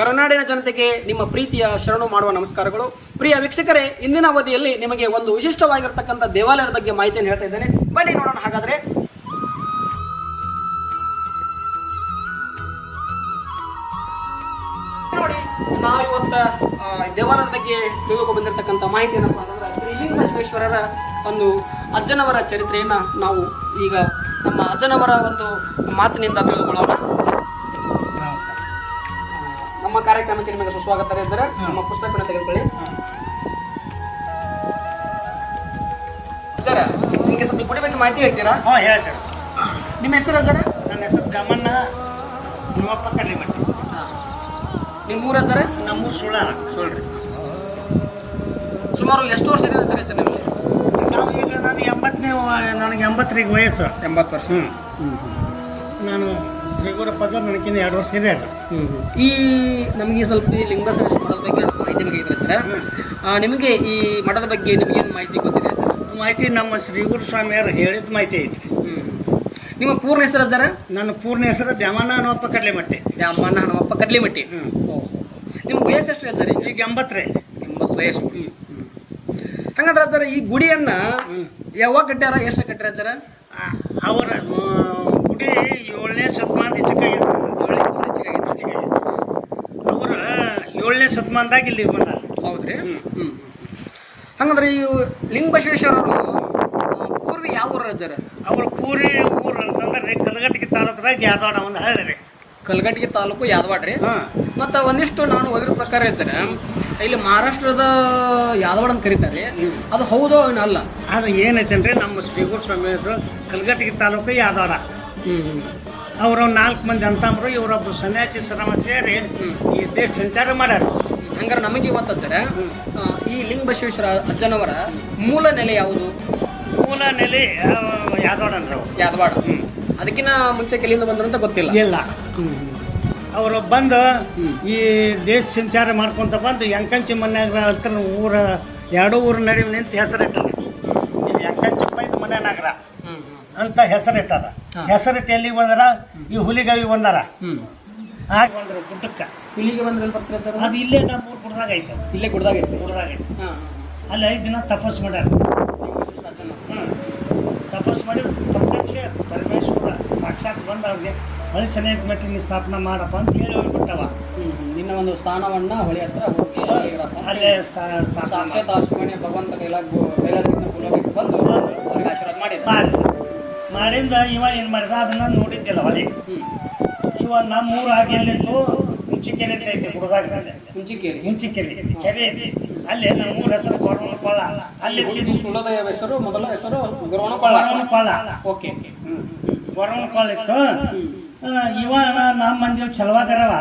ಕರುನಾಡಿನ ಜನತೆಗೆ ನಿಮ್ಮ ಪ್ರೀತಿಯ ಶರಣು ಮಾಡುವ ನಮಸ್ಕಾರಗಳು. ಪ್ರಿಯ ವೀಕ್ಷಕರೇ, ಇಂದಿನ ಅವಧಿಯಲ್ಲಿ ನಿಮಗೆ ಒಂದು ವಿಶಿಷ್ಟವಾಗಿರ್ತಕ್ಕಂಥ ದೇವಾಲಯದ ಬಗ್ಗೆ ಮಾಹಿತಿಯನ್ನು ಹೇಳ್ತಾ ಇದ್ದೇನೆ. ಬನ್ನಿ ನೋಡೋಣ ಹಾಗಾದ್ರೆ. ನೋಡಿ, ನಾವು ಇವತ್ತ ದೇವಾಲಯದ ಬಗ್ಗೆ ತಿಳ್ಕೊ ಬಂದಿರತಕ್ಕಂಥ ಮಾಹಿತಿ ಏನಪ್ಪಾ ಅಂತಂದ್ರೆ ಶ್ರೀಲಿಂಗ ಬಸವೇಶ್ವರರ ಒಂದು ಅಜ್ಜನವರ ಚರಿತ್ರೆಯನ್ನು ನಾವು ಈಗ ನಮ್ಮ ಅಜ್ಜನವರ ಒಂದು ಮಾತಿನಿಂದ ತಿಳಿದುಕೊಳ್ಳೋಣ ಕಾರ್ಯಕ್ರಮಕ್ಕೆ ನಿಮಗೆ ಸುಸ್ವಾಗತ ಸರ್ ನಮ್ಮ ಪುಸ್ತಕವನ್ನು ತೆಗೆದುಕೊಳ್ಳಿ. ಸರ್ ನಿಮಗೆ ಸ್ವಲ್ಪ ಗುಡಿ ಬಗ್ಗೆ ಮಾಹಿತಿ ಹೇಳ್ತೀರಾ? ಹಾ ಹೇಳಿ ಸರ್. ನಿಮ್ಮ ಹೆಸರು ಸರ್? ನನ್ನ ಹೆಸರು ಗಮನ ಹನುಮಪ್ಪ ಕಡ್ಲಿಮಟ್ಟಿ ನಿಮ್ಮ ಊರ ಸರ್? ನಮ್ಮೂರು ಸುಳ್ಳ ಸುಳ್ಳ್ರಿ. ಸುಮಾರು ಎಷ್ಟು ವರ್ಷ ಇದೆ ಸರ್ ನಿಮಗೆ ನಾವು ಈಗ ನಾನು ಎಂಬತ್ತನೇ ನನಗೆ ಎಂಬತ್ತರಿಗೆ ವಯಸ್ಸು. ಎಂಬತ್ತು ವರ್ಷ. ಹ್ಞೂ ಹ್ಞೂ ನಾನು ಶ್ರೀಗೌರ ಪದ ನನಗಿನ್ನ ಎರಡು ವರ್ಷ ಇದೆ ಅಲ್ಲ. ಈ ನಮಗೆ ಸ್ವಲ್ಪ ಈ ಲಿಂಗಬಸವೇಶ್ವರ ಮಠದ ಬಗ್ಗೆ ಸ್ವಲ್ಪ ಮಾಹಿತಿ ಬೇಕಾಗಿದ್ರೆ ಸರ್? ನಿಮಗೆ ಈ ಮಠದ ಬಗ್ಗೆ ನಿಮಗೇನು ಮಾಹಿತಿ ಗೊತ್ತಿದೆ ಸರ್? ಮಾಹಿತಿ ನಮ್ಮ ಶ್ರೀಗುರು ಸ್ವಾಮಿಯವರು ಹೇಳಿದ ಮಾಹಿತಿ ಐತಿ ನಿಮ್ಮ ಪೂರ್ಣ ಹೆಸರು ಸರ್? ನನ್ನ ಪೂರ್ಣ ಹೆಸರು ದ್ಯಾಮಣ್ಣ ಹನುಮಪ್ಪ ಕಡ್ಲಿಮಟ್ಟಿ. ದ್ಯಾಮಣ್ಣ ಹನುಮಪ್ಪ ಕಡ್ಲಿಮಟ್ಟಿ. ಹ್ಞೂ ನಿಮ್ಮ ವಯಸ್ಸು ಎಷ್ಟು ಸರ್ ಈಗ? ಎಂಬತ್ತರೆ ಎಂಬತ್ತು ವಯಸ್ಸು. ಹಂಗಂದ್ರೆ ಸರ್ ಈ ಗುಡಿಯನ್ನ ಹ್ಞೂ ಯಾವಾಗ ಕಟ್ಟ್ಯಾರ ಎಷ್ಟು ಕಟ್ಟ್ಯಾರ ಸರ್? ಅವರ ಆ, ಗುಡಿ ಏಳನೇ ಶತಮಾನ ಹೆಚ್ಚಿಗಾಗ್ಯದ ಅವ್ರು ಏಳನೇ ಶತಮಾನದಾಗ ಇಲ್ಲಿ ಬಂದ. ಹೌದ್ರಿ? ಹ್ಞೂ ಹಂಗಂದ್ರೆ ಈ ಲಿಂಗ ಬಸವೇಶ್ವರರು ಆ, ಪೂರ್ವಿ ಯಾವ ಊರು ಇದ್ದಾರೆ ಅವ್ರ ಪೂರಿ ಊರು ಅಂತಂದ್ರೆ ಕಲಗಟ್ಟಿಗೆ ತಾಲೂಕದಾಗ ಯಾದವಾಡ ಒಂದು ಹಳ್ಳಿ ರೀ. ಕಲ್ಗಟ್ಟಿಗೆ ತಾಲೂಕು ಯಾದವಾಡ ರೀ? ಮತ್ತು ಒಂದಿಷ್ಟು ನಾನು ಓದಿರೋ ಪ್ರಕಾರ ಇದ್ದಾರೆ ಇಲ್ಲಿ ಮಹಾರಾಷ್ಟ್ರದ ಯಾದವಾಡ ಅಂತ ಕರೀತಾರೆ ಅದು ಹೌದೋ ಏನಲ್ಲ ಅಲ್ಲ? ಅದು ಏನೈತೆ ನಮ್ಮ ಶ್ರೀಗುರು ಸ್ವಾಮಿಯದು ಕಲಗಟ್ಟಿಗೆ ತಾಲೂಕು ಯಾದವಾಡ. ಅವರು ನಾಲ್ಕು ಮಂದಿ ಅಂತಂಬ್ರು ಇವರೊಬ್ರು ಸನ್ಯಾಸಿ ಶ್ರಮ ಸೇರಿ ಈ ದೇಶ ಸಂಚಾರ ಮಾಡ್ಯಾರ. ಹಂಗಾರೆ ನಮಗೆ ಇವತ್ತಂತಾರೆ ಈ ಲಿಂಗ ಬಸವೇಶ್ವರ ಅಜ್ಜನವರ ಮೂಲ ನೆಲೆ ಯಾವುದು? ಮೂಲ ನೆಲೆ ಆ, ಯಾದವಾಡ ಅಂದ್ರೆ ಅವ್ರು. ಯಾದವಾಡ. ಹ್ಮ್. ಅದಕ್ಕಿಂತ ಮುಂಚೆ ಕೆಲಿಂದ ಬಂದ್ರು ಅಂತ ಗೊತ್ತಿಲ್ಲ. ಇಲ್ಲ. ಅವರು ಬಂದು ಈ ದೇಶ ಸಂಚಾರ ಮಾಡ್ಕೊಂತ ಬಂದು ಎಂಕಂಚಿ ಮನ್ಯಾಗ ಹತ್ರ ಊರ ಎರಡೂ ಊರ ನಡುವೆ ನಿಂತು ಹೆಸರಿಟ್ಟಾರ ಅಂತ ಹೆಸರಿಟ್ಟಾರ. ಹೆಸರಿಟ್ಟು ಎಲ್ಲಿಗೆ ಬಂದಾರ? ಈ ಹುಲಿಗವಿ ಬಂದಾರ. ಹಾಗೆ ಬಂದ್ರು ಗುಡ್ಡಕ್ಕೆ. ಇಲ್ಲಿಗೆ ಬಂದ್ರೆ ಎಲ್ಲಿ ಬರ್ತಾರೆ? ಅದು ಇಲ್ಲೇ ನಮ್ಮ ಊರು ಗುಡ್ದಾಗ ಐತೆ ಇಲ್ಲೇ ಗುಡ್ದಾಗ ಐತೆ? ಗುಡ್ದಾಗ ಐತೆ. ಹಾಂ. ಅಲ್ಲಿ ಐದು ದಿನ ತಪಸ್ ಮಾಡ್ಯಾರ. ಹ್ಞೂ ತಪಸ್ ಮಾಡಿ ಪ್ರತ್ಯಕ್ಷ ಪರಮೇಶ್ವರ ಸಾಕ್ಷಾತ್ ಬಂದ ಅವ್ರಿಗೆ ಹೊಳಿ ಮೆಟ್ಟಿನ ಸ್ಥಾಪನೆ ಮಾಡಪ್ಪ ಅಂತ ಹೇಳಿ ಹೋಗ್ಬಿಟ್ಟವ. ನಿನ್ನ ಒಂದು ಸ್ಥಾನವನ್ನ ಹೊಳೆ ಹತ್ರ ಹೋಗಿ. ಅಲ್ಲೇ ಸಾಕ್ಷಾತ್ ಆ ಭಗವಂತ ಕೈಲಾಸದಿಂದ ಭೂಲೋಕಕ್ಕೆ ಬಂದು ಆಶೀರ್ವಾದ ಮಾಡಿದ ಮಾಡಿ. ಮಾಡಿಂದ ಇವ ಏನು ಮಾಡಿದ? ಅದನ್ನ ನೋಡಿದ್ದಿಲ್ಲ ಹೊಲಿ. ಇವ ನಮ್ಮ ಊರ ಹಾಗೆ ಅಲ್ಲಿತ್ತು ಹುಂಚಿಕೆರೆ ಅಂತ ಐತಿ ಹುಡುಗಾಗ ಹುಂಚಿಕೇರಿ. ಹುಂಚಿಕೆರೆ. ಕೆರೆ ಐತಿ. ಅಲ್ಲಿ ನಮ್ಮ ಊರ ಹೆಸರು ಗೌರವಪಾಳ ಅಲ್ಲಿ ಇದು ಸುಳ್ಳದ ಹೆಸರು ಮೊದಲ ಹೆಸರು ಗೌರವಪಾಳ ಗೌರವಪಾಳ ಓಕೆ ಕೊರವನ ಕೊಳ್ಳ ಇತ್ತು. ಇವ ನಮ್ಮ ಮಂದಿ ಚಲವಾದರವ.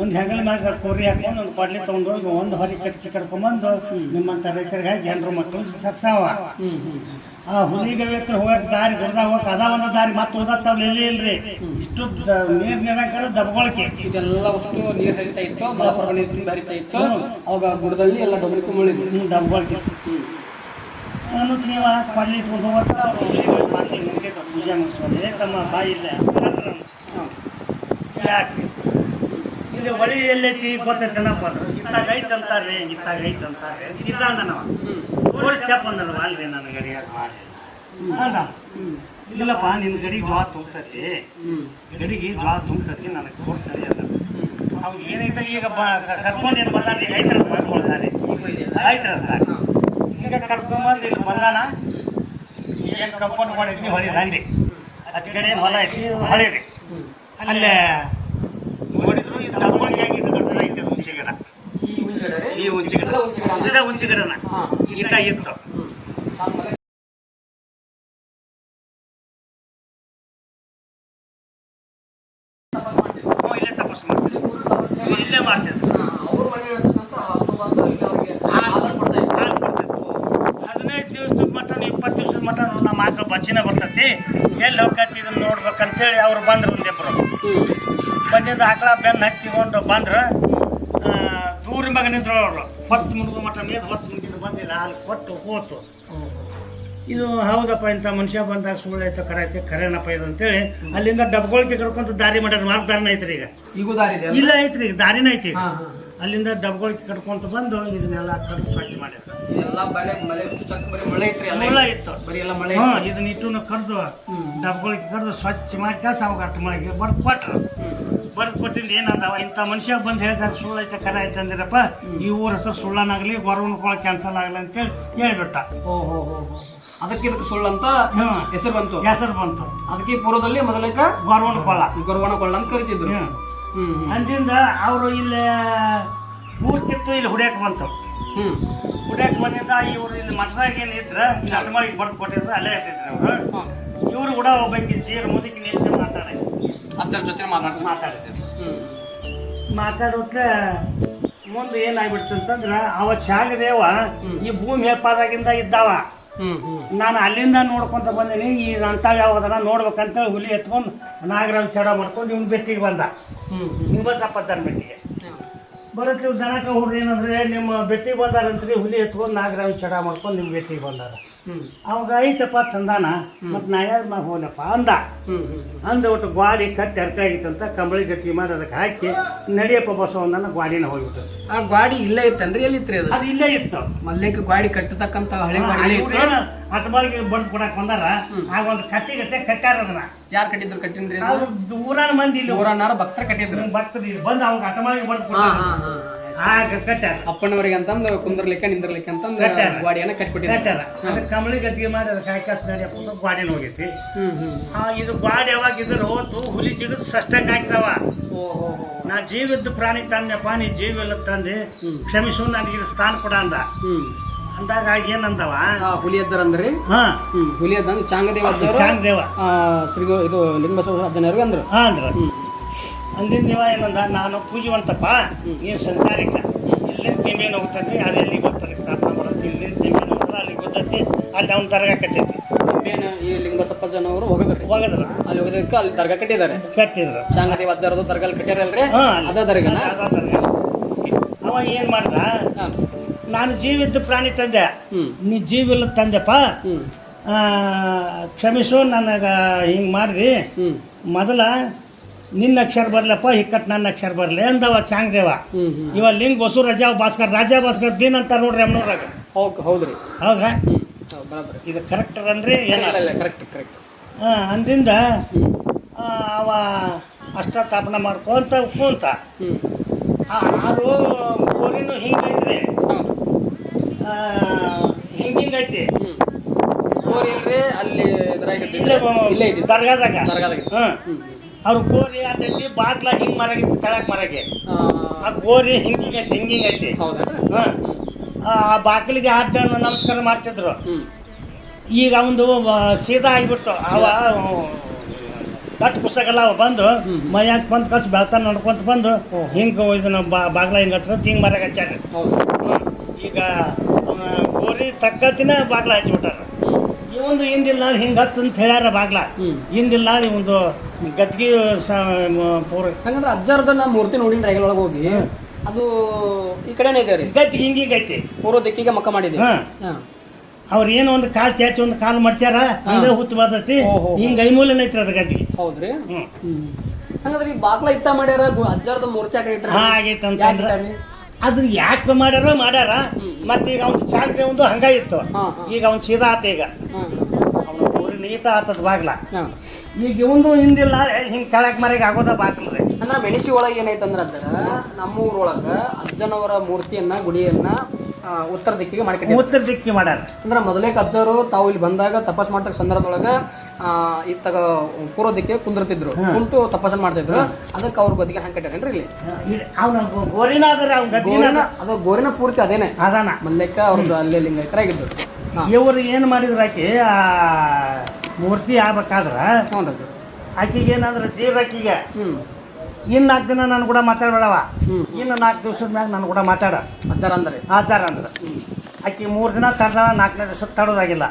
ಒಂದು ಹೆಗಲ ಮ್ಯಾಗ ಕೊರಿ ಹಾಕೊಂಡು ಒಂದು ಕೊಡ್ಲಿ ತಗೊಂಡು ಹೋಗಿ ಒಂದು ಹೊರಿ ಕಟ್ಟಿ ಕರ್ಕೊಂಬಂದು ನಿಮ್ಮಂತ ರೈತರಿಗೆ ಜನರು ಮಕ್ಕಳು ಸಕ್ಸಾವ. ಆ ಹುಲಿಗವಿ ಹತ್ರ ಹೋಗಕ್ ದಾರಿ ಗುಡ್ದಾಗ ಹೋಗಕ್ ಅದ ಒಂದು ದಾರಿ ಮತ್ತೆ ಉಳ್ದತ್ತಾವ್ ಎಲ್ಲಿ ಇಲ್ರಿ. ಇಷ್ಟು ನೀರ್ ನೀರಾಕ ದಬ್ಬಗೊಳಕೆ ಇದೆಲ್ಲ ಅಷ್ಟು ನೀರ್ ಹರಿತಾ ಇತ್ತು ಮಲಪ್ರಭ ನೀರು ಹರಿತಾ ಇತ್ತು. ಅವಾಗ ಗುಡದಲ್ಲಿ ಎಲ್ಲ ಡೊಬಲಿಕೆ ಮುಳಿದ್ರು ಹ್ಞೂ ಡಬ್ಬಗೊಳಕೆ ನಾನು ನೀವು ಕೊಡ್ಲಿ ಇಟ್ಕೊಂಡು ಹೋಗ್ತಾ ಅವ್ರು ಹುಲಿಗವಿ ಮಾಡಿ ಮುಗಿದ ಪೂಜೆ ಮುಗಿಸ್ಕೊಂಡು ತಮ್ಮ ಬಾಯಿ ಇಲ್ಲ. ಯಾಕೆ? ಇದು ಹೊಳಿ ಎಲ್ಲೈತಿ ಗೊತ್ತೈತೇನಪ್ಪ ಅಂದ್ರೆ ಇತ್ತಾಗ ಐತಂತಾರೆ ಇತ್ತಾಗ ಐತೆ ಅಂತಾರೆ ಇದ್ದ ಅಂದ ನಾವು. ನನ್ನ ಗಡಿ ಇಲ್ಲಪ್ಪ ನಿನ್ನ ಗಡಿ ಜ್ವಾ ತುಂಬತೈತಿ. ಗಡಿಗೆ ಜ್ವಾ ತುಂಬತೈತಿ, ನನಗೆ ತೋರಿಸ್ತಾರೆ ಅಂದ ಏನೈತೆ ಈಗ ಬ ಕರ್ಕೊಂಡು ಏನು ಬಂದಾನ? ಈಗ ಐತ್ರ ಅಂತಾರೆ ಈಗ ಕರ್ಕೊಂಬಂದು ಇಲ್ಲಿ ಬಂದಾನ? ಏನು ಕಂಪೌಂಡ್ ಮಾಡಿದ್ವಿ ಹೊಳಿ ದಂಡಿ ಕಡೆ ಏನ್ ಹೊಲ ಐತಿ. ಹೊಳಿರಿ ಅಲ್ಲೇ ನೋಡಿದ್ರು, ಈ ದಬ್ಬಳಿಗೆ ಆಗಿ ಇಟ್ಕೊಳ್ತಾರೆ ಐತೆ ಅದು ಹುಂಚಿ ಗಿಡ ಈ ಹುಂಚೆಡೆ ರೀ? ಈ ಹುಂಚಿ ಗಿಡ ಎಲ್ಲ ಹುಂಚಿ ಗಿಡ. ಇದೇ ಹುಂಚಿ ಗಿಡನ. ಈತ ಇತ್ತು ಸಾಲ್ಮಲೆ. ತಪಸ್ ಮಾಡ್ತಿದ್ರು. ಇಲ್ಲೇ ಮಾಡ್ತಿದ್ರು. ಹದಿನೈದು ದಿವಸದ ಮಟನ್ ಇಪ್ಪತ್ತು ದಿವಸದ ಮಟನ್ ನಮ್ಮ ಬಚ್ಚಿನ ಬರ್ತತಿ. ಎಲ್ಲಿ ಹೋಗತಿ ಇದನ್ನ ನೋಡ್ಬೇಕಂತೇಳಿ ಅವ್ರು ಬಂದ್ರು ಒಂದಿಬ್ರು. ಬಂದಿದ್ದ ಆಕಳ ಬೆನ್ನ ಹಚ್ಚಿಕೊಂಡು ಬಂದ್ರು. ದೂರ ಮಗ ನಿಂದ್ರು ಅವರು. ಹೊತ್ತು ಮುಗಿದು ಮಟ ಮೇಲೆ ಹೊತ್ತು ಮುಗಿದು ಬಂದಿಲ್ಲ ಅಲ್ಲಿ ಕೊಟ್ಟು ಹೋತು. ಇದು ಹೌದಪ್ಪ ಇಂಥ ಮನುಷ್ಯ ಬಂದಾಗ ಸುಳ್ಳು ಐತೆ ಕರೆ ಐತೆ ಕರೆನಪ್ಪ ಇದು ಅಂತೇಳಿ ಅಲ್ಲಿಂದ ಡಬ್ಗೊಳಕ್ಕೆ ಕರ್ಕೊಂತ ದಾರಿ ಮಾಡ್ಯಾರ ಮಾರ್ಗ ದಾರಿನ ಐತ್ರಿ ಈಗ. ಈಗೂ ದಾರಿ ಇದೆ ಇಲ್ಲ ಐತ್ರಿ ಈಗ ದಾರಿನ ಐತಿ. ಅಲ್ಲಿಂದ ಡಬ್ಗೊಳಕ್ಕೆ ಕಟ್ಕೊಂತ ಬಂದು ಇದನ್ನೆಲ್ಲ ಕಡ್ದು ಸ್ವಚ್ಛ ಮಾಡ್ಯಾರ. ಎಲ್ಲ ಮಳೆ ಮಳೆ ಅಷ್ಟು ಮಳೆ ಐತ್ರಿ ಎಲ್ಲ ಮುಳ್ಳ ಇತ್ತು. ಬರೀ ಎಲ್ಲ ಮಳೆ ಹ್ಞೂ ಇದನ್ನ ಇಟ್ಟು ಕಡ್ದು ಹ್ಮ್. ಡಬ್ಗೊಳಕ್ಕೆ ಕಡ್ದು ಸ್ವಚ್ಛ ಮಾಡಿ ಕೆಲಸ ಅವಾಗ ಅಟ್ಟು ಮಳೆಗೆ ಬರ್ದು ಕೊಟ್ರು. ಬರ್ದು ಕೊಟ್ಟಿಲ್ಲ ಏನಂದವ? ಇಂಥ ಮನುಷ್ಯ ಬಂದು ಹೇಳಿದಾಗ ಸುಳ್ಳು ಐತೆ ಕರೆ ಐತೆ ಅಂದಿರಪ್ಪ. ಈ ಊರ ಹೆಸರು ಸುಳ್ಳನಾಗಲಿ ಗೊರವನ್ಕೊಳ ಕ್ಯಾನ್ಸಲ್ ಆಗಲಿ ಅಂತೇಳಿ ಹೇಳ್ಬಿಟ್ಟ. ಓ ಹೋ ಹೋ ಹೋ. ಅದಕ್ಕೆ ಇದಕ್ಕೆ ಸುಳ್ಳು ಅಂತ. ಹೆಸರು ಬಂತು. ಹೆಸರು ಬಂತು. ಅದಕ್ಕೆ ಪೂರ್ವದಲ್ಲಿ ಮೊದಲಕ್ಕ ಗೊರವನ್ಕೊಳ ಗೊರವಣ ಕೊಳ್ಳ ಅಂತ ಕರಿತಿದ್ರು. ಅಂದಿಂದ ಅವರು ಇಲ್ಲಿ ಊರ್ಕಿತ್ತು ಇಲ್ಲಿ ಹುಡಿಯಕ್ಕೆ ಬಂತು. ಹ್ಮ್. ಹುಡ್ಯಾಕ್ ಬಂದಿಂದ ಇವ್ರು ಇಲ್ಲಿ ಮಠದಾಗ ಏನು ಇದ್ರ ಇಲ್ಲಿ ಅಡ್ಮಾಳಿಗೆ ಬರ್ದು ಕೊಟ್ಟಿದ್ರು ಅಲ್ಲೇ ಇರ್ತಿದ್ರು ಅವರು. ಇವ್ರು ಕೂಡ ಒಬ್ಬ ಚೀರ್ ಮುದುಕಿ ನಿಂತು ಅಜ್ಜರ ಜೊತೆ ಮಾತಾಡ್ತೀನಿ. ಮಾತಾಡ್ತೀನಿ ಹ್ಮ್. ಮಾತಾಡೋತ್ಲೆ ಮುಂದೆ ಏನಾಗ್ಬಿಡ್ತು ಅಂತಂದ್ರ ಅವ ಚಾಗದೇವ ಈ ಭೂಮಿ ಹೆಪ್ಪಾದಾಗಿಂದ ಇದ್ದಾವ. ನಾನು ಅಲ್ಲಿಂದ ನೋಡ್ಕೊಂತ ಬಂದೀನಿ ಈ ಅಂತ ಯಾವ್ದಾರ ನೋಡ್ಬೇಕಂತ ಹುಲಿ ಎತ್ಕೊಂಡು ನಾಗರ ಚಡ ಮಾಡ್ಕೊಂಡು ಇವ್ನ ಬೆಟ್ಟಿಗೆ ಬಂದ. ಹ್ಮ್ ತನ್ನ ಬೆಟ್ಟಿಗೆ. ಬರುತ್ತೆ ದನಕ ಹುಡ್ರಿ ಏನಂದ್ರೆ ನಿಮ್ಮ ಬೆಟ್ಟಿಗೆ ಬಂದಾರಂತ್ರಿ ಹುಲಿ ಎತ್ಕೊಂಡು ನಾಗರ ಚಡ ಮಾಡ್ಕೊಂಡು ನಿಮ್ಮ ಬೆಟ್ಟಿಗೆ ಬಂದಾರ. ಅವಾಗ ಐತಪ್ಪ ತಂದಾನ ಮತ್ತು ನಾ ಯಾರು ಹೋನಪ್ಪ ಅಂದ. ಅಂದ ಒಟ್ಟು ಗ್ವಾಡಿ ಕಟ್ಟಿ ಅರ್ಕ ಆಗಿತ್ತಂತ ಕಂಬಳಿ ಗಟ್ಟಿ ಮಾಡಿ ಅದಕ್ಕೆ ಹಾಕಿ ನಡಿಯಪ್ಪ ಬಸವಣ್ಣನ ಗ್ವಾಡಿನ ಹೋಗ್ಬಿಟ್ಟು ಆ ಗಾಡಿ ಇಲ್ಲೇ ಇತ್ತನ್ರಿ ಎಲ್ಲಿ ಇತ್ತು ಅದು? ಅದು ಇಲ್ಲೇ ಇತ್ತು. ಮಲ್ಲೇಕ ಗಾಡಿ ಕಟ್ಟತಕ್ಕಂತ ಹಳೆ ಗಾಡಿ ಇತ್ತು ಅಟ್ಬಾಳಿಗೆ ಬಂದು ಕೊಡಕ್ ಬಂದಾರ? ಆಗ ಒಂದು ಕತ್ತಿ ಗಟ್ಟೆ ಕಟ್ಟಾರ ಅದನ್ನ. ಯಾರ್ ಕಟ್ಟಿದ್ರು ಕಟ್ಟಿನ್ರಿ ಊರಾನ ಮಂದಿ ಇಲ್ಲಿ. ಊರನ್ನಾರ ಭಕ್ತರ ಕಟ್ಟಿದ್ರು. ಭಕ್ತರು ಬಂದು ಅವಾಗ ಅಟಮಾಳಿಗೆ ಬಂದು ಹಾ. ಕೊಟ್ಟಾರ. ಅಪ್ಪನವರಿಗೆ ಅಂತಂದು ಕುಂದರ್ಲಿಕ್ಕೆ ನಿಂದಿರ್ಲಿಕ್ಕೆ ಅಂತಂದು. ಗಾಡಿಯನ್ನ ಕಟ್ಬಿಟ್ಟಿದ್ದಾರೆ ಅದಕ್ಕೆ ಕಂಬಳಿ ಗಟ್ಟಿಗೆ ಮಾಡಿ ಅದಕ್ಕೆ ಹಾಕಿ ನಡಿಯಪ್ಪ ಅಪ್ಪ ಗಾಡಿನ ಹೋಗೈತಿ. ಇದು ಗಾಡಿ ಯಾವಾಗ ಇದ್ರ ಹೋತು ಹುಲಿ ಚಿಡಿದು ಸಷ್ಟಂಗ್ ಹಾಕ್ತಾವ. ನಾ ಜೀವಿದ್ದು ಪ್ರಾಣಿ ತಂದೆಪ್ಪ ನೀ ಜೀವ ಇಲ್ಲ ತಂದೆ. ಕ್ಷಮಿಸು ನನಗೆ ಇದು ಸ್ಥಾನ ಕೊಡ ಅಂದ. ಅಂದಾಗ ಏನಂದವ ಹುಲಿ ಅಜ್ಜರ ಅಂದ್ರಿ? ಹುಲಿ ಅಜ್ಜ ಚಾಂಗದೇವ ಚಾಂಗದೇವ. ಶ್ರೀ ಇದು ಲಿಂಗಬಸವ ಅಜ್ಜನವ್ರಿಗೆ ಅಂದ್ರು. ಹಾ ಅಂದ್ರ. ಅಂದಿನ ದೇವ ಏನಂದ ನಾನು ಪೂಜಿವಂತಪ್ಪ ನೀನು ಸಂಸಾರಿಕ. ಇಲ್ಲಿಂದ ತಿಂಬೇನು ಹೋಗ್ತದೆ ಅದು ಎಲ್ಲಿ ಗೊತ್ತಲ್ಲಿ ಸ್ಥಾಪನೆ ಬರುತ್ತೆ ಇಲ್ಲಿಂದ ತಿಂಬೇನು ಹೋಗ್ತಾರೆ ಅಲ್ಲಿ ಗೊತ್ತೈತಿ ಅಲ್ಲಿ ಅವ್ನ ತರಗ ಕಟ್ಟೈತಿ ಏನು ಈ ಲಿಂಗಸಪ್ಪ ಜನ ಅವರು ಹೋಗಿದ್ರು? ಹೋಗಿದ್ರು. ಅಲ್ಲಿ ಹೋಗೋದಕ್ಕೆ ಅಲ್ಲಿ ದರ್ಗಾ ಕಟ್ಟಿದ್ದಾರೆ? ಕಟ್ಟಿದ್ರು. ಚಾಂಗದೇವ ಅಜ್ಜರದು ದರ್ಗಲ್ಲಿ ಕಟ್ಟಿರಲ್ರಿ? ಅದ ದರ್ಗನ? ಅವ ಏನು ಮಾಡ್ದ. ನಾನು ಜೀವಿದ್ದು ಪ್ರಾಣಿ ತಂದೆ. ನೀ ಜೀವಿಲ್ಲ ತಂದೆಪ್ಪ. ಕ್ಷಮಿಸು ನನಗೆ ಹಿಂಗೆ ಮಾಡಿದ್ವಿ ಮೊದಲ ನಿನ್ನ ಅಕ್ಷರ ಬರ್ಲಪ್ಪ ಹಿಕ್ಕಟ್ ನನ್ನ ಅಕ್ಷರ ಬರ್ಲಿ ಅಂದವ ಚಾಂಗ್ದೇವ. ಇವ ಲಿಂಗ್ ಬಸು ರಜಾ ಭಾಸ್ಕರ್ ರಾಜಾ ಭಾಸ್ಕರ್ ದೀನ್ ಅಂತ ನೋಡ್ರಿ ಅಮ್ಮನವ್ರಾಗ. ಓಕೆ ಹೌದ್ರಿ. ಹೌದ್ರಾ? ಇದು ಕರೆಕ್ಟ್ ಅನ್ರಿ ಏನ? ಇಲ್ಲ ಇಲ್ಲ ಕರೆಕ್ಟ್ ಕರೆಕ್ಟ್ ಆ, ಅಂದಿಂದ ಅವ ಅಷ್ಟ ತಾಪನ ಮಾಡ್ಕೊಂತ ಕುಂತ. ಆರು ಗೋರಿನೂ ಹಿಂಗೈತ್ರಿ. ಹಿಂಗಿಂಗೈತಿ ಗೋರಿ ಅಲ್ಲಿ ಇದ್ರಾಗ ಇಲ್ಲೇ ಇದ್ದಿದ್ದು ದರ್ಗಾದಾಗ. ದರ್ಗಾದಾಗ ಅವ್ರ ಗೋರಿ ಅದಲ್ಲಿ ಬಾಗ್ಲ ಹಿಂಗ್ ಮರಗಿತ್ತು ತಳಕ್ ಮರಗೆ. ಆ, ಗೋರಿ ಹಿಂಗಿಂಗೈತಿ ಐತೆ ಹಿಂಗಿಂಗ್ ಹ್ಮ್ ಆ ಬಾಗಿಲಿಗೆ ಅಡ್ಡ ನಮಸ್ಕಾರ ಮಾಡ್ತಿದ್ರು. ಈಗ ಅವಂದು ಸೀದಾ ಆಗ್ಬಿಟ್ಟು ಅವ ಕಟ್ ಪುಸ್ತಕಲ್ಲ ಅವ ಬಂದು ಮೈಯಾಕ್ ಬಂದು ಕಚ್ ಬೆಳ್ತಾನ ನೋಡ್ಕೊಂತ ಬಂದು ಹಿಂಗೆ ಇದನ್ನ ಬಾಗ್ಲ ಹಿಂಗೆ ಹಚ್ಚ ಹಿಂಗೆ ಮರಗ ಹಚ್ಚಾರ ಈಗ ಗೋರಿ ತಕ್ಕತ್ತಿನ ಬಾಗ್ಲ ಹಚ್ಬಿಟ್ಟಾರ ಇವಂದು ಹಿಂದಿಲ್ಲ ನಾಳೆ ಹಿಂಗೆ ಹತ್ತು ಅಂತ ಹೇಳ್ಯಾರ ಬಾಗ್ಲ. ಹಿಂದಿಲ್ಲ ನಾಳೆ ಒಂದು ಗದ್ಗಿ ಪೂರ. ಹಂಗಂದ್ರೆ ಅಜ್ಜಾರ್ದ ನಾ ಮೂರ್ತಿ ನೋಡಿನ ರೈಲ್ ಒಳಗೆ ಹೋಗಿ ಅದು ಈ ಕಡೆನೇ ಇದೆ ರೀ? ಗದ್ಗಿ ಹಿಂಗಿಂಗ್ ಐತಿ. ಪೂರ್ವ ದಿಕ್ಕಿಗೆ ಮಕ್ಕ ಮಾಡಿದೆ. ಹಾ. ಅವ್ರ ಏನೋ ಒಂದು ಕಾಲ್ ಚಾಚಿ ಒಂದು ಕಾಲ್ ಮಡ್ಚಾರ ಹಂಗ ಹುತ್ತು ಬರ್ತೈತಿ ಹಿಂಗೆ ಐಮೂಲನ ಐತ್ರಿ ಅದ ಗದ್ದಿ. ಹೌದ್ರಿ? ಹ್ಮ್. ಹಂಗಂದ್ರೆ ಈ ಬಾಗ್ಲ ಇತ್ತ ಮಾಡ್ಯಾರ ಅಜ್ಜಾರ್ದ ಮೂರ್ತಿ ಆಟ ಇಟ್ರ ಹಾ ಅದನ್ನ ಯಾಕೆ ಮಾಡ್ಯಾರ ಮಾಡ್ಯಾರ. ಮತ್ತೆ ಈಗ ಅವ್ನ ಚಾಂದ್ರೆ ಒಂದು ಹಂಗ ಇತ್ತು. ಈಗ ಅವ್ನ ಸೀದಾ ಆತ ಈಗ. ನೀತ ಅವನು ನೀಟ ಆತದ ಬಾಗ್ಲ. ಈಗ ಇವಂದು ಹಿಂದಿಲ್ಲ ಹಿಂಗ್ ಕೆಳಕ್ ಮರೆಗೆ ಆಗೋದ ಬಾಗ್ಲ್ರಿ ಅಂದ್ರೆ ಮೆಣಸಿ ಒಳಗೆ ಏನೈತಂದ್ರ ನಮ್ಮ ಊರೊಳಗ ಅಜ್ಜನವರ ಮೂರ್ತಿಯನ್ನ ಗುಡಿಯನ್ನ ಉತ್ತರ ದಿಕ್ಕಿಗೆ ಮಾಡಿ ಉತ್ತರ ದಿಕ್ಕಿ ಮಾಡ್ಯಾರ. ಅಂದ್ರೆ ಮೊದಲೇ ಕದ್ದವರು ತಾವು ಇಲ್ಲಿ ಬಂದಾಗ ತಪಸ್ ಮಾಡ್ತಕ್ಕ ಸಂದರ್ಭದೊಳಗ ಇತ್ತಾಗ ಪೂರ್ವ ದಿಕ್ಕಿಗೆ ಕುಂದಿರ್ತಿದ್ರು. ಕುಂತು ತಪಸ್ಸನ್ನು ಮಾಡ್ತಿದ್ರು. ಅದಕ್ಕೆ ಅವ್ರ ಬದಿಗೆ ಹಂಗೆ ಕಟ್ಟಾರೇನ್ರಿ ಇಲ್ಲಿ? ಗೋರಿನ ಅದು ಗೋರಿನ ಪೂರ್ತಿ ಅದೇನೆ. ಅದಾನ. ಮಲ್ಲಕ್ಕ ಅವ್ರದ್ದು ಅಲ್ಲೇ ಲಿಂಗಾಯತರಾಗಿದ್ದು ಹಾ. ಇವರು ಏನು ಮಾಡಿದ್ರ ಆಕಿ? ಆ ಮೂರ್ತಿ ಆಗ್ಬೇಕಾದ್ರ ಹ್ಞೂ ಆಕಿಗೆ ಏನಾದ್ರ ಜೀರ್ ಆಕಿಗೆ ಹ್ಮ್. ಇನ್ನು ನಾಲ್ಕು ದಿನ ನಾನು ಕೂಡ ಮಾತಾಡ್ಬೇಡವ. ಇನ್ನ ನಾಲ್ಕು ದಿವಸದ ಮ್ಯಾಗ ನಾನು ಕೂಡ ಮಾತಾಡ. ಆಚಾರ ಅಂದ್ರೆ? ಆಚಾರ ಅಂದ್ರೆ. ಆಕಿ ಮೂರು ದಿನ ತಡ್ದಾಳ ನಾಲ್ಕನೇ ದಿವಸ ತಡೋದಾಗಿಲ್ಲ.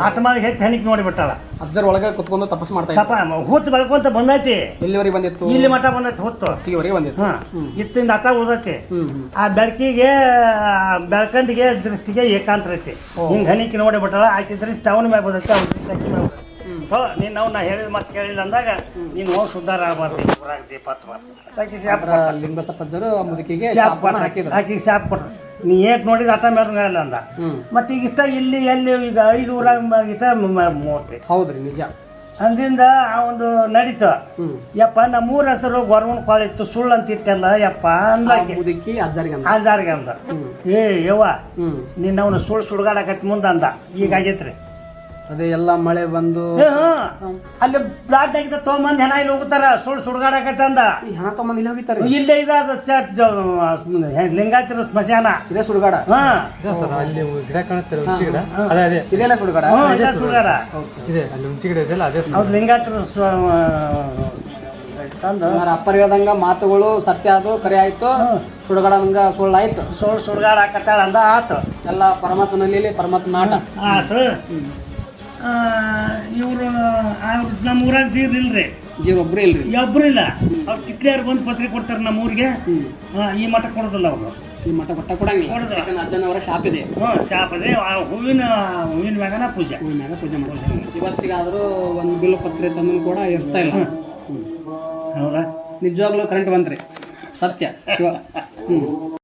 ಆತ್ಮಾಗ ಹೆಚ್ಚು ಹೆಣಿಕೆ ನೋಡಿಬಿಟ್ಟಾಳ. ಅಜ್ಜರ್ ಒಳಗೆ ಕುತ್ಕೊಂಡು ತಪಸ್ ಮಾಡ್ತಾ ತಪ ಹುತ್ತು ಬೆಳ್ಕೊಂತ ಬಂದೈತಿ. ಇಲ್ಲಿವರೆಗೆ ಬಂದಿತ್ತು? ಇಲ್ಲಿ ಮಠ ಬಂದೈತಿ ಹೊತ್ತು. ಇಲ್ಲಿವರೆಗೆ ಬಂದಿತ್ತು. ಹಾ. ಇತ್ತಿಂದ ಅತ್ತ ಉಳ್ದೈತಿ. ಆ ಬೆಳಕಿಗೆ ಬೆಳ್ಕಂಡಿಗೆ ದೃಷ್ಟಿಗೆ ಏಕಾಂತರ ಐತಿ. ಹಿಂಗೆ ಹೆಣಿಕೆ ನೋಡಿ ಬಿಟ್ಟಾಳ ಆಕೆ ದೃಷ್ಟಿ ಅವನ ಮ್ಯಾಗ ಬಂದೈತಿ ಅವ್ನ ದೃಷ್ಟಿ ಆಕಿ ಮ್ಯಾಗ ಹೋ ನೀನು ನಾವು ನಾ ಹೇಳಿದ ಮತ್ತೆ ಕೇಳಿಲ್ಲ ಅಂದಾಗ ನೀನು ಹೋಗಿ ಸುಧಾರ ಆಗಬಾರ್ದು. ಊರಾಗ ದೀಪ ಶಾಪ ಆ ಮುದುಕಿಗೆ ಶಾಪ ಹಾಕಿದ್ರು. ಆಕಿಗೆ ಶಾಪ ಕೊಟ್ರು ನೀ ಏಟ್ ನೋಡಿದ ಅಟ ಇಲ್ಲ ಅಂದ. ಮತ್ತೆ ಈಗ ಇಷ್ಟ ಇಲ್ಲಿ ಎಲ್ಲಿ ಈಗ ಐದು ಊರಾಗ ಇಷ್ಟ ಮೂವತ್ತು. ಹೌದ್ರಿ ನಿಜ. ಅಂದಿಂದ ಆ ಒಂದು ನಡೀತ. ಯಪ್ಪ ನಮ್ಮ ನಮ್ಮೂರ ಹೆಸರು ಕಾಲೇಜ್ ಇತ್ತು ಸುಳ್ಳು ಅಂತಿತ್ತಲ್ಲ ಯಪ್ಪ ಅಂದಾಕೆ ಮುದುಕಿ ಅಜ್ಜರಿಗೆ ಅಂದ ಏ ಯವ್ವ ಅವನು ಸುಳ್ಳು ಸುಡ್ಗಾಡಕತ್ತಿ ಮುಂದೆ ಅಂದ. ಈಗ ಆಗೈತ್ರಿ. ಅದೇ ಎಲ್ಲ ಮಳೆ ಬಂದು. ಅಲ್ಲಿ ಪ್ಲಾಟ್ ಆಗಿದ್ದ ತೊಗೊಂಬಂದು ಹೆಣ ಇಲ್ಲಿ ಹೋಗ್ತಾರ ಸುಳ್ಳು ಸುಡ್ಗಾಡಕತ್ತಿ ಅಂದ ಈ ಹಣ ತಗೊಂಬಂದು ಇಲ್ಲಿ ಹೋಗಿತಾರ ಇಲ್ಲೇ ಇದ ಚಂದ ಲಿಂಗಾಯತರ ಸ್ಮಶಾನ. ಇದೇ ಸುಡ್ಗಾಡ? ಅಲ್ಲಿ ಗಿಡ ಕಾಣುತ್ತೆ ಹುಂಚಿ ಗಿಡ? ಅದೇ ಅದೇ. ಇದೇನ ಸುಡ್ಗಾಡ? ಇದೇ ಸುಡ್ಗಾಡ. ಇದೆ ಅಲ್ಲಿ ಹುಂಚಿ ಗಿಡ ಇದೆಯಲ್ಲ ಅದೇ ಅವ್ರು ಲಿಂಗಾಯತರ ಹಂಗಾರೆ ಅಪ್ಪರ್ ಹೇಳ್ದಂಗ ಮಾತುಗಳು ಸತ್ಯ ಅದು ಕರೆ ಆಯ್ತು. ಹ್ಮ್. ಸುಳ್ಳು ಆಯ್ತು. ಸುಳ್ಳು ಸುಡ್ಗಾಡಕತ್ತಾಳ ಅಂದ ಆತು. ಎಲ್ಲ ಪರಮಾತ್ಮನಲ್ಲಿ ಪರಮಾತ್ಮ ನಾಟ ಆತು. ಇವರು ನಮ್ಮ ಊರಾಗ ಜೀರ್ ಇಲ್ರಿ. ಜೀರ್ ಒಬ್ರು ಇಲ್ರಿ? ಒಬ್ರು ಇಲ್ಲ. ಅವ್ರು ಕಿತ್ಲಿಯಾರು ಬಂದು ಪತ್ರಿಕೆ ಕೊಡ್ತಾರೆ ನಮ್ಮ ಊರಿಗೆ. ಈ ಮಠ ಕೊಡೋದಿಲ್ಲ ಅವರು. ಈ ಮಠ ಕೊಟ್ಟ ಕೊಡಂಗಿಲ್ಲ. ಅಜ್ಜನವರ ಶಾಪ್ ಇದೆ. ಹ್ಞೂ ಇದೆ. ಆ ಹೂವಿನ ಹೂವಿನ ಮ್ಯಾಗನ ಪೂಜೆ. ಹೂವಿನ ಮ್ಯಾಗ ಪೂಜೆ ಮಾಡ್ತಾರೆ. ಇವತ್ತಿಗಾದರೂ ಒಂದು ಬಿಲ್ ಪತ್ರೆ ತಂದು ಕೂಡ ಇರ್ತಾ ಇಲ್ಲ. ಹೌದಾ? ನಿಜವಾಗ್ಲೂ ಕರೆಂಟ್ ಬಂತ್ರಿ. ಸತ್ಯ. ಶಿವ. ಹ್ಮ್.